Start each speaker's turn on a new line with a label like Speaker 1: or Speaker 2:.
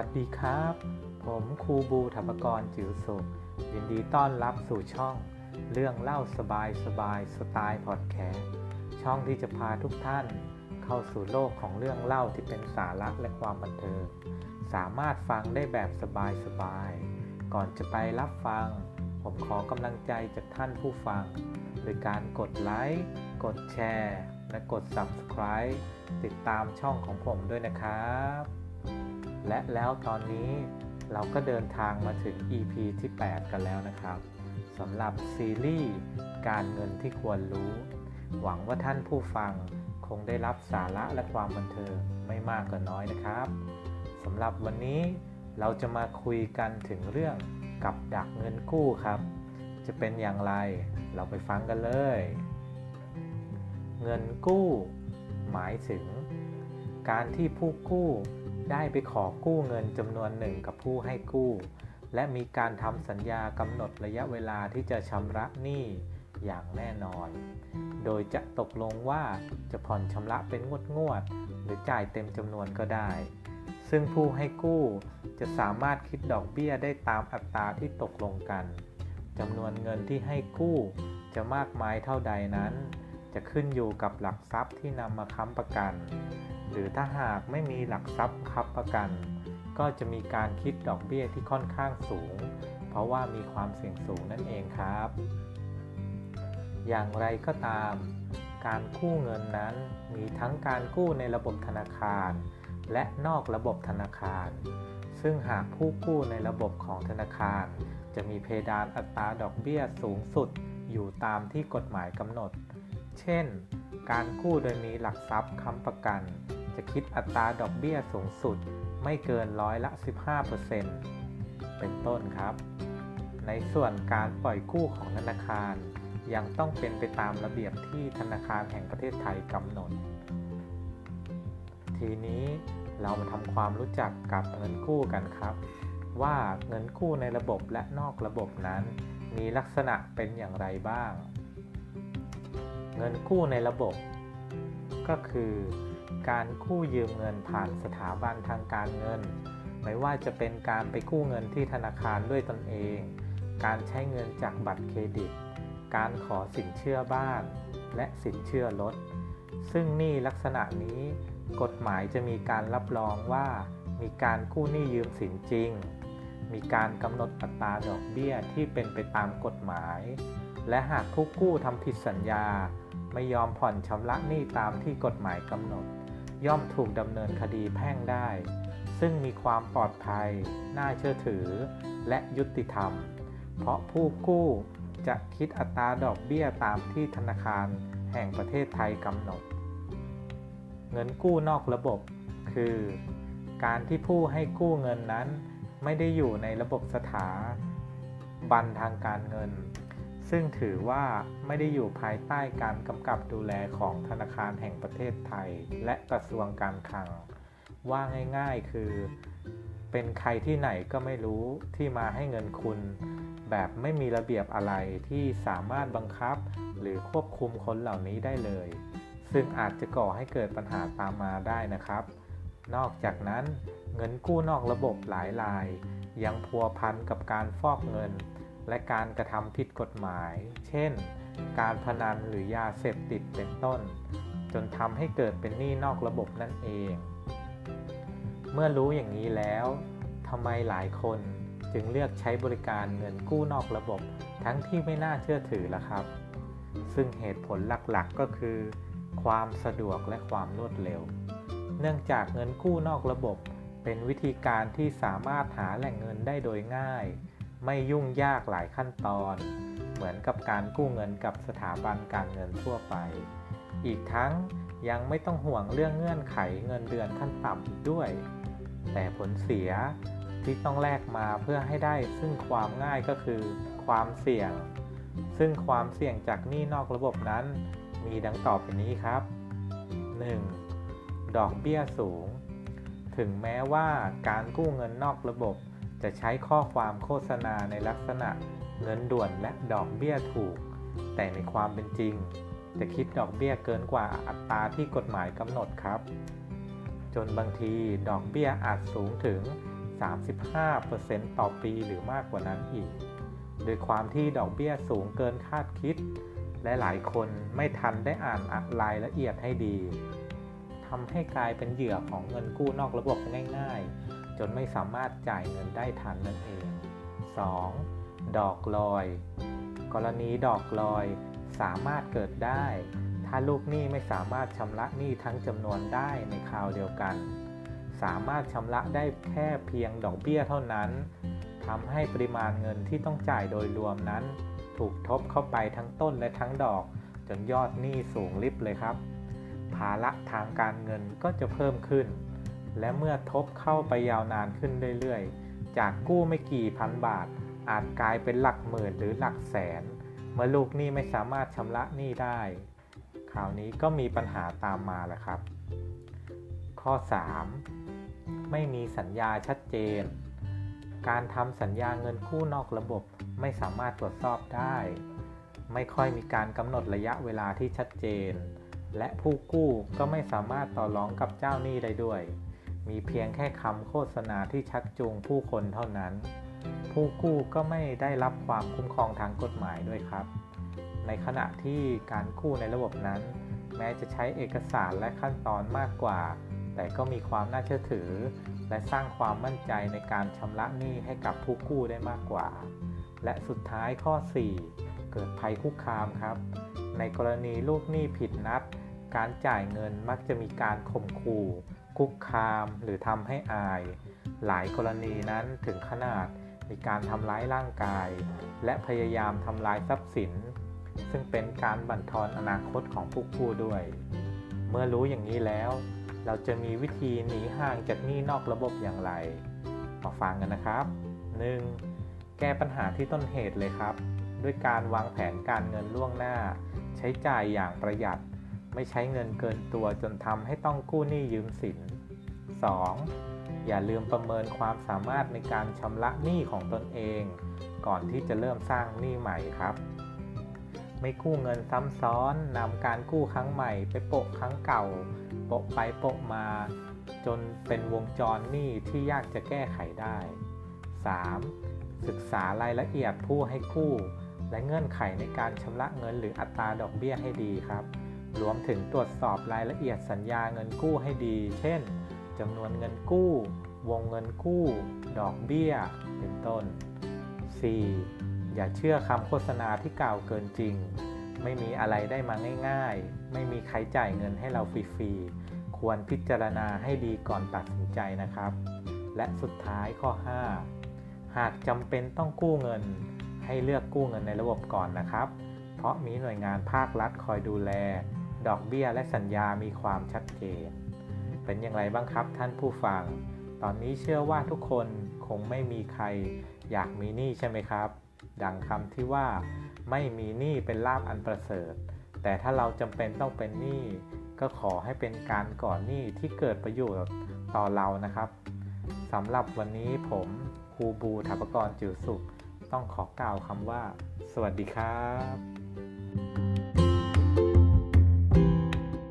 Speaker 1: วัสดีครับ ผมครูบูถัปกรจิ๋วสุข ยินดีต้อนรับสู่ช่อง เรื่องเล่าสบายสบายสไตล์พอดแคสต์ช่องที่จะพาทุกท่าน เข้าสู่โลกของเรื่องเล่าที่เป็นสาระและความบันเทิงสามารถฟังได้แบบสบายสบายก่อนจะไปรับฟัง ผมขอกำลังใจจากท่านผู้ฟัง โดยการกดไลค์กดแชร์และกด Subscribe ติดตามช่องของผมด้วยนะครับ และแล้วตอนนี้เราก็เดินทางมาถึง EP ที่ 8 กันแล้วนะครับสำหรับซีรีส์การเงินที่ควรรู้ หวังว่าท่านผู้ฟังคงได้รับสาระและความบันเทิงไม่มากก็น้อยนะครับสำหรับวันนี้เราจะมาคุยกันถึงเรื่องกับดักเงินกู้ครับ จะเป็นอย่างไรเราไปฟังกันเลย เงินกู้ หมายถึง การที่ผู้กู้ ได้ไปขอกู้เงินจำนวนหนึ่งกับผู้ให้กู้ และมีการทำสัญญากำหนดระยะเวลาที่จะชำระหนี้อย่างแน่นอน โดยจะตกลงว่าจะผ่อนชำระเป็นงวดงวด หรือจ่ายเต็มจำนวนก็ได้ ซึ่งผู้ให้กู้จะสามารถคิดดอกเบี้ยได้ตามอัตราที่ตกลงกันจำนวนเงินที่ให้กู้จะมากมายเท่าใดนั้น จะขึ้นอยู่กับหลักทรัพย์ที่นำมาค้ำประกัน หรือถ้าหากไม่มีหลักทรัพย์ค้ำประกัน ก็จะมีการคิดดอกเบี้ยที่ค่อนข้างสูง เพราะว่ามีความเสี่ยงสูงนั่นเองครับ อย่างไรก็ตาม การกู้เงินนั้นมีทั้งการกู้ในระบบธนาคาร และนอกระบบธนาคาร ซึ่งหากผู้กู้ในระบบของธนาคาร จะมีเพดานอัตราดอกเบี้ยสูงสุดอยู่ตามที่กฎหมายกำหนด เช่น การกู้โดยมีหลักทรัพย์ค้ำประกัน จะคิดอัตราดอกเบี้ยสูงสุดไม่เกินร้อยละ 15%เป็นต้นครับ ในส่วนการปล่อยกู้ของธนาคาร ยังต้องเป็นไปตามระเบียบที่ธนาคารแห่งประเทศไทยกำหนด ทีนี้เรามาทำความรู้จักกับเงินกู้กันครับ ว่าเงินกู้ในระบบและนอกระบบนั้น มีลักษณะเป็นอย่างไรบ้าง เงินกู้ในระบบ ก็คือ การกู้ยืมเงินผ่านสถาบันทางการเงิน ไม่ว่าจะเป็นการไปกู้เงินที่ธนาคารด้วยตนเอง การใช้เงินจากบัตรเครดิต การขอสินเชื่อบ้าน และสินเชื่อรถ ซึ่งหนี้ลักษณะนี้กฎหมายจะมีการรับรองว่า มีการกู้หนี้ยืมสินจริง มีการกำหนดอัตราดอกเบี้ยที่เป็นไปตามกฎหมาย และหากผู้กู้ทำผิดสัญญา ไม่ยอมผ่อนชำระหนี้ตามที่กฎหมายกำหนด ย่อมถูกดำเนินคดีแพ่งได้ ซึ่งมีความปลอดภัย น่าเชื่อถือ และยุติธรรม เพราะผู้กู้จะคิดอัตราดอกเบี้ยตามที่ธนาคารแห่งประเทศไทยกำหนด เงินกู้นอกระบบ คือ การที่ผู้ให้กู้เงินนั้น ไม่ได้อยู่ในระบบสถาบันทางการเงิน ซึ่งถือว่าไม่ได้อยู่ภายใต้การกำกับดูแลของธนาคารแห่งประเทศไทย และกระทรวงการคลัง ว่าง่ายๆ คือ เป็นใครที่ไหนก็ไม่รู้ที่มาให้เงินคุณ แบบไม่มีระเบียบอะไรที่สามารถบังคับหรือควบคุมคนเหล่านี้ได้เลย ซึ่งอาจจะก่อให้เกิดปัญหาตามมาได้นะครับ นอกจากนั้นเงินกู้นอกระบบหลายราย ยังพัวพันกับการฟอกเงิน และการกระทำผิดกฎหมาย เช่น การพนันหรือยาเสพติดเป็นต้น จนทำให้เกิดเป็นหนี้นอกระบบนั่นเอง เมื่อรู้อย่างนี้แล้วทำไมหลายคนจึงเลือกใช้บริการเงินกู้นอกระบบ ทั้งที่ไม่น่าเชื่อถือละครับ ซึ่งเหตุผลหลักๆก็คือ ความสะดวกและความรวดเร็ว เนื่องจากเงินกู้นอกระบบ เป็นวิธีการที่สามารถหาแหล่งเงินได้โดยง่าย ไม่ยุ่งยากหลายขั้นตอน เหมือนกับการกู้เงินกับสถาบันการเงินทั่วไป อีกทั้งยังไม่ต้องห่วงเรื่องเงื่อนไขเงินเดือนขั้นต่ำอีกด้วย แต่ผลเสียที่ต้องแลกมาเพื่อให้ได้ซึ่งความง่ายก็คือความเสี่ยง ซึ่งความเสี่ยงจากหนี้นอกระบบนั้น มีดังต่อไปนี้ครับ 1. ดอกเบี้ยสูง ถึงแม้ว่าการกู้เงินนอกระบบ จะใช้ข้อความโฆษณาในลักษณะเงินด่วนและดอกเบี้ยถูก แต่ในความเป็นจริง จะคิดดอกเบี้ยเกินกว่าอัตราที่กฎหมายกำหนดครับ จนบางทีดอกเบี้ยอาจสูงถึง 35%ต่อปีหรือมากกว่านั้นอีก โดยความที่ดอกเบี้ยสูงเกินคาดคิด และหลายคนไม่ทันได้อ่านรายละเอียดให้ดีทำให้กลายเป็นเหยื่อของเงินกู้นอกระบบง่าย ๆ จนไม่สามารถจ่ายเงินได้ทันนั่นเอง 2. ดอกลอย กรณีดอกลอยสามารถเกิดได้ ถ้าลูกหนี้ไม่สามารถชำระหนี้ทั้งจำนวนได้ในคราวเดียวกัน สามารถชำระได้แค่เพียงดอกเบี้ยเท่านั้นทำให้ปริมาณเงินที่ต้องจ่ายโดยรวมนั้น ถูกทบเข้าไปทั้งต้นและทั้งดอก จนยอดหนี้สูงลิบเลยครับ ภาระทางการเงินก็จะเพิ่มขึ้น และเมื่อทบเข้าไปยาวนานขึ้นเรื่อยๆ จากกู้ไม่กี่พันบาท อาจกลายเป็นหลักหมื่นหรือหลักแสน เมื่อลูกหนี้ไม่สามารถชำระหนี้ได้ คราวนี้ก็มีปัญหาตามมาแล้วครับ ข้อ 3. ไม่มีสัญญาชัดเจน การทำสัญญาเงินกู้นอกระบบไม่สามารถตรวจสอบได้ ไม่ค่อยมีการกำหนดระยะเวลาที่ชัดเจน และผู้กู้ก็ไม่สามารถต่อรองกับเจ้าหนี้ได้ด้วย มีเพียงแค่คำโฆษณาที่ชักจูงผู้คนเท่านั้น ผู้กู้ก็ไม่ได้รับความคุ้มครองทางกฎหมายด้วยครับ ในขณะที่การกู้ในระบบนั้น แม้จะใช้เอกสารและขั้นตอนมากกว่า แต่ก็มีความน่าเชื่อถือ และสร้างความมั่นใจในการชำระหนี้ให้กับผู้กู้ได้มากกว่า และสุดท้ายข้อ 4 เกิดภัยคุกคามครับ ในกรณีลูกหนี้ผิดนัด การจ่ายเงินมักจะมีการข่มขู่ คุกคามหรือทำให้อาย หลายกรณีนั้นถึงขนาดมีการทำร้ายร่างกาย และพยายามทำลายทรัพย์สิน ซึ่งเป็นการบั่นทอนอนาคตของผู้กู้ด้วย เมื่อรู้อย่างนี้แล้ว เราจะมีวิธีหนีห่างจากหนี้นอกระบบอย่างไรมาฟังกันนะครับ 1. แก้ปัญหาที่ต้นเหตุเลยครับ ด้วยการวางแผนการเงินล่วงหน้า ใช้จ่ายอย่างประหยัด ไม่ใช้เงินเกินตัวจนทำให้ต้องกู้หนี้ยืมสิน 2. อย่าลืมประเมินความสามารถในการชำระหนี้ของตนเอง ก่อนที่จะเริ่มสร้างหนี้ใหม่ครับ ไม่กู้เงินซ้ำซ้อนนำการกู้ครั้งใหม่ไปโปะครั้งเก่า โปะไปโปะมา จนเป็นวงจรหนี้ที่ยากจะแก้ไขได้ 3. ศึกษารายละเอียดผู้ให้กู้ และเงื่อนไขในการชำระเงินหรืออัตราดอกเบี้ยให้ดีครับ รวมถึงตรวจสอบรายละเอียดสัญญาเงินกู้ให้ดี เช่นจำนวนเงินกู้ วงเงินกู้ ดอกเบี้ย เป็นต้น 4. อย่าเชื่อคำโฆษณาที่กล่าวเกินจริง ไม่มีอะไรได้มาง่าย ๆ ไม่มีใครจ่ายเงินให้เราฟรีๆ ควรพิจารณาให้ดีก่อนตัดสินใจนะครับ และสุดท้ายข้อ 5 หากจำเป็นต้องกู้เงิน ให้เลือกกู้เงินในระบบก่อนนะครับ เพราะมีหน่วยงานภาครัฐคอยดูแล ดอกเบี้ยและสัญญามีความชัดเจน เป็นอย่างไรบ้างครับท่านผู้ฟัง ตอนนี้เชื่อว่าทุกคนคงไม่มีใครอยากมีหนี้ใช่ไหมครับ ดังคำที่ว่า ไม่มีหนี้เป็นลาบอันประเสริฐ แต่ถ้าเราจำเป็นต้องเป็นหนี้ก็ขอให้เป็นการก่อนหนี้ที่เกิดประโยชน์ต่อเรานะครับสำหรับวันนี้ผมครูบูถาปกรจิ๋วสุข ต้องขอกล่าวคำว่า สวัสดีครับ